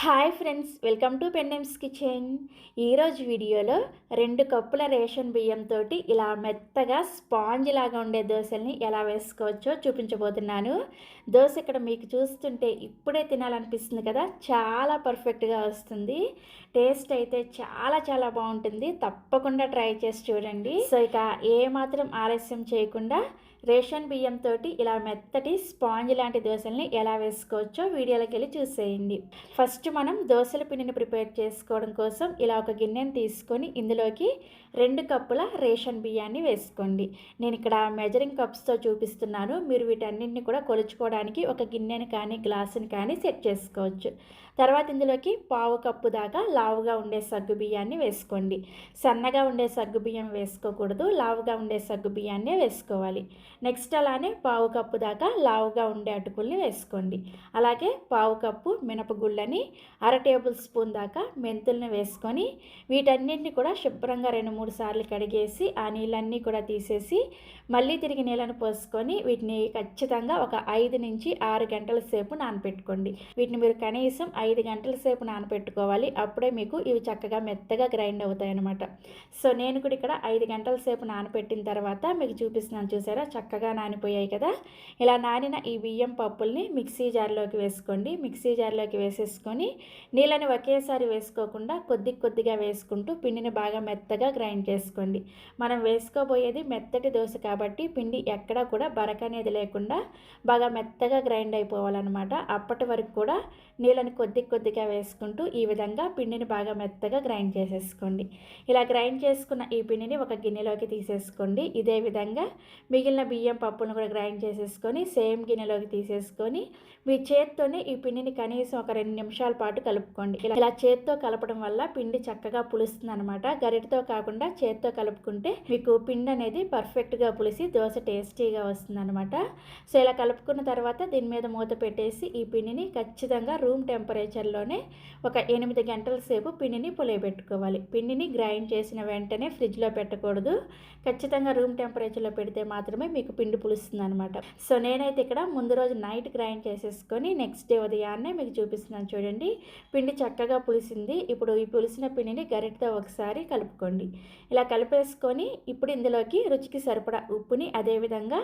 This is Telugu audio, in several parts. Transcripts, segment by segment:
Hi friends welcome to Pendem's kitchen. ఈరోజు వీడియోలో రెండు కప్పుల రేషన్ బియ్యంతో ఇలా మెత్తగా స్పాంజ్ లాగా ఉండే దోశల్ని ఎలా వేసుకోవచ్చో చూపించబోతున్నాను. దోశ ఇక్కడ మీకు చూస్తుంటే ఇప్పుడే తినాలనిపిస్తుంది కదా చాలా పర్ఫెక్ట్గా వస్తుంది. టేస్ట్ అయితే చాలా చాలా బాగుంటుంది తప్పకుండా ట్రై చేసి చూడండి. సో ఇక ఏ మాత్రం ఆలస్యం చేయకుండా రేషన్ బియ్యంతో ఇలా మెత్తటి స్పాంజ్ లాంటి దోశల్ని ఎలా వేసుకోవచ్చో వీడియోలోకి వెళ్ళి చూసేయండి. ఫస్ట్ మనం దోశల పిండిని ప్రిపేర్ చేసుకోవడం కోసం ఇలా ఒక గిన్నెని తీసుకొని ఇందులోకి రెండు కప్పుల రేషన్ బియ్యాన్ని వేసుకోండి. నేను ఇక్కడ మెజరింగ్ కప్స్తో చూపిస్తున్నాను. మీరు వీటన్నింటిని కూడా కొలుచుకోవడానికి ఒక గిన్నెని కానీ గ్లాసుని కానీ సెట్ చేసుకోవచ్చు. తర్వాత ఇందులోకి పావు కప్పు దాకా లావుగా ఉండే సగ్గు బియ్యాన్ని వేసుకోండి. సన్నగా ఉండే సగ్గు బియ్యం వేసుకోకూడదు. లావుగా ఉండే సగ్గు బియ్యాన్నే వేసుకోవాలి. నెక్స్ట్ అలానే పావు కప్పు దాకా లావుగా ఉండే అటుకుల్ని వేసుకోండి. అలాగే పావు కప్పు మినపగుళ్ళని అర టేబుల్ స్పూన్ దాకా మెంతుల్ని వేసుకొని వీటన్నింటిని కూడా శుభ్రంగా రెండు మూడు సార్లు కడిగేసి ఆ నీళ్ళన్నీ కూడా తీసేసి మళ్ళీ తిరిగి నీళ్ళను పోసుకొని వీటిని ఖచ్చితంగా ఒక ఐదు నుంచి ఆరు గంటల సేపు నానపెట్టుకోండి. వీటిని మీరు కనీసం ఐదు గంటల సేపు నానపెట్టుకోవాలి. అప్పుడే మీకు ఇవి చక్కగా మెత్తగా గ్రైండ్ అవుతాయి అనమాట సో నేను కూడా ఇక్కడ ఐదు గంటల సేపు నానపెట్టిన తర్వాత మీకు చూపిస్తున్నాను చూసారా? చక్కగా నానిపోయాయి కదా? ఇలా నానిన ఈ బియ్యం పప్పుల్ని మిక్సీ జార్లోకి వేసుకోండి. మిక్సీ జార్లోకి వేసేసుకొని నీళ్ళని ఒకేసారి వేసుకోకుండా కొద్ది కొద్దిగా వేసుకుంటూ పిండిని బాగా మెత్తగా గ్రైండ్ చేసుకోండి. మనం వేసుకోబోయేది మెత్తటి దోశ కాబట్టి పిండి ఎక్కడా కూడా బరక అనేది లేకుండా బాగా మెత్తగా గ్రైండ్ అయిపోవాలన్నమాట. అప్పటి వరకు కూడా నీళ్ళని కొద్ది కొద్దిగా వేసుకుంటూ ఈ విధంగా పిండిని బాగా మెత్తగా గ్రైండ్ చేసేసుకోండి. ఇలా గ్రైండ్ చేసుకున్న ఈ పిండిని ఒక గిన్నెలోకి తీసేసుకోండి. ఇదే విధంగా మిగిలిన బియ్యం పప్పును కూడా గ్రైండ్ చేసేసుకొని సేమ్ గిన్నెలోకి తీసేసుకొని మీ చేత్తోనే ఈ పిండిని కనీసం ఒక రెండు నిమిషాల పాటు కలుపుకోండి. ఇలా చేత్తో కలపడం వల్ల పిండి చక్కగా పులుస్తుంది అనమాట గరిటతో కాకుండా చేత్తో కలుపుకుంటే మీకు పిండి అనేది పర్ఫెక్ట్గా పులిసి దోశ టేస్టీగా వస్తుంది అనమాట సో ఇలా కలుపుకున్న తర్వాత దీని మీద మూత పెట్టేసి ఈ పిండిని ఖచ్చితంగా రూమ్ టెంపరేచర్లోనే ఒక ఎనిమిది గంటల సేపు పిండిని పులియబెట్టుకోవాలి. పిండిని గ్రైండ్ చేసిన వెంటనే ఫ్రిడ్జ్లో పెట్టకూడదు. ఖచ్చితంగా రూమ్ టెంపరేచర్లో పెడితే మాత్రమే మీకు పిండి పులుస్తుంది అనమాట సో నేనైతే ఇక్కడ ముందు రోజు నైట్ గ్రైండ్ చేసేసుకొని నెక్స్ట్ డే ఉదయాన్నే మీకు చూపిస్తున్నాను చూడండి. పిండి చక్కగా పులిసింది. ఇప్పుడు ఈ పులిసిన పిండిని గరిటతో ఒకసారి కలుపుకోండి. ఇలా కలిపేసుకొని ఇప్పుడు ఇందులోకి రుచికి సరిపడా ఉప్పుని అదేవిధంగా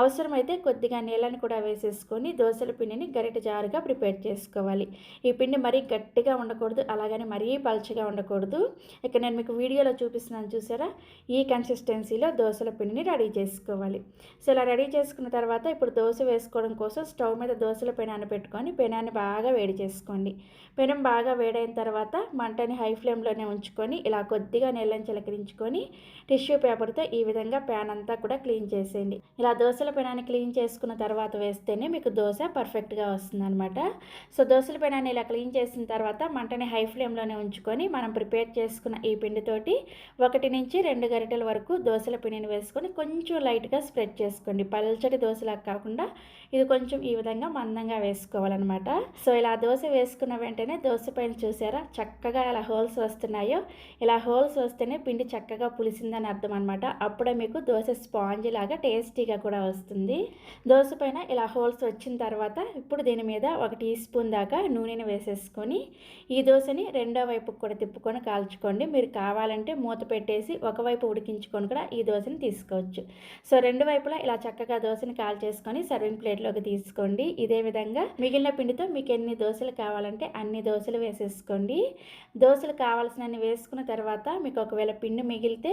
అవసరమైతే కొద్దిగా నీళ్ళని కూడా వేసేసుకొని దోశల పిండిని గరిట జారుగా ప్రిపేర్ చేసుకోవాలి. ఈ పిండి మరీ గట్టిగా ఉండకూడదు అలాగని మరీ పల్చగా ఉండకూడదు. ఇక్కడ నేను మీకు వీడియోలో చూపిస్తున్నాను చూసారా? ఈ కన్సిస్టెన్సీలో దోశల పిండిని రెడీ చేసుకోవాలి. సో ఇలా రెడీ చేసుకున్న తర్వాత ఇప్పుడు దోశ వేసుకోవడం కోసం స్టవ్ మీద దోశల పెనాన్ని పెట్టుకొని పెనాన్ని బాగా వేడి చేసుకోండి. పెనం బాగా వేడైన తర్వాత మంటని హై ఫ్లేమ్లోనే ఉంచుకొని ఇలా కొద్దిగా నీళ్ళని చిలకరించుకొని టిష్యూ పేపర్తో ఈ విధంగా ప్యాన్ అంతా కూడా క్లీన్ చేసేయండి. ఇలా దోశల పెనాన్ని క్లీన్ చేసుకున్న తర్వాత వేస్తేనే మీకు దోశ పర్ఫెక్ట్గా వస్తుంది అనమాట సో దోశల పెనాన్ని ఇలా క్లీన్ చేసిన తర్వాత మంటని హై ఫ్లేమ్లోనే ఉంచుకొని మనం ప్రిపేర్ చేసుకున్న ఈ పిండితోటి ఒకటి నుంచి రెండు గరిటెల వరకు దోశల పిండిని వేసుకొని కొంచెం లైట్గా స్ప్రెడ్ చేసుకోండి. పల్చటి దోశలా కాకుండా ఇది కొంచెం ఈ విధంగా మందంగా వేసుకోవాలన్నమాట. సో ఇలా దోశ వేసుకున్న వెంటనే దోశ పైన చూసారా? చక్కగా ఇలా హోల్స్ వస్తున్నాయో ఇలా హోల్స్ వస్తేనే పిండి చక్కగా పులిసిందని అర్థం అనమాట అప్పుడే మీకు దోశ స్పాంజ్ లాగా టేస్టీగా కూడా వస్తుంది. దోశ పైన ఇలా హోల్స్ వచ్చిన తర్వాత ఇప్పుడు దీని మీద ఒక టీ స్పూన్ దాకా నూనెని వేసేసుకొని ఈ దోశని రెండో వైపుకి కూడా తిప్పుకొని కాల్చుకోండి. మీరు కావాలంటే మూత పెట్టేసి ఒకవైపు ఉడికించుకొని కూడా ఈ దోశని తీసుకోవచ్చు. సో రెండు వైపులా ఇలా చక్కగా దోశని కాల్చేసుకొని సర్వింగ్ ప్లేట్లోకి తీసుకోండి. ఇదే విధంగా మిగిలిన పిండితో మీకు ఎన్ని దోశలు కావాలంటే అన్ని దోశలు వేసేసుకోండి. దోశలు కావాల్సినన్ని వేసుకున్న తర్వాత మీకు ఒకవేళ పిండి మిగిలితే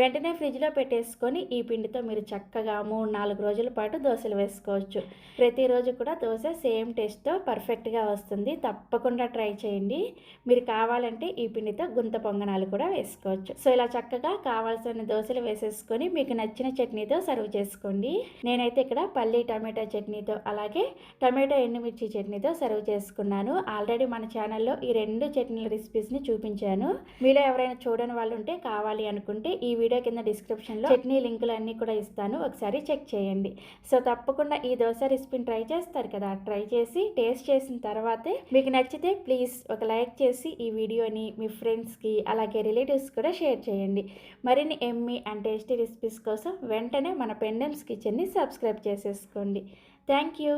వెంటనే ఫ్రిడ్జ్లో పెట్టేసుకొని ఈ పిండితో మీరు చక్కగా మూడు నాలుగు రోజుల పాటు దోశలు వేసుకోవచ్చు. ప్రతిరోజు కూడా దోశ సేమ్ టేస్ట్తో పర్ఫెక్ట్గా వస్తుంది. తప్పకుండా ట్రై చేయండి. మీరు కావాలంటే ఈ పిండితో గుంత పొంగనాలు కూడా వేసుకోవచ్చు. సో ఇలా చక్కగా కావాల్సిన దోశలు వేసేసుకొని మీకు నచ్చిన చట్నీతో సర్వ్ చేసుకోండి. నేనైతే ఇక్కడ పల్లి టమాటా చట్నీతో అలాగే టమాటో ఎండుమిర్చి చట్నీతో సర్వ్ చేసుకున్నాను. ఆల్రెడీ మన ఛానల్లో ఈ రెండు చట్నీల రెసిపీస్ని చూపించాను. మీలో ఎవరైనా చూడని వాళ్ళు ఉంటే కావాలి అనుకుంటే ఈ వీడియో కింద డిస్క్రిప్షన్లో చట్నీ లింకులు అన్నీ కూడా ఇస్తాను. ఒకసారి చెక్ చేయండి. సో తప్పకుండా ఈ దోశ రెసిపీని ట్రై చేస్తారు కదా? ట్రై చేసి టేస్ట్ చేసిన తర్వాతే మీకు నచ్చితే ప్లీజ్ ఒక లైక్ చేసి ఈ వీడియోని మీ ఫ్రెండ్స్కి అలాగే రిలేటివ్స్ కూడా షేర్ చేయండి. మరిన్ని ఎమ్మి అండ్ టేస్టీ రెసిపీస్ కోసం వెంటనే మన పెండమ్స్ కిచెన్ని సబ్స్క్రైబ్ చేసేసుకోండి. Thank you.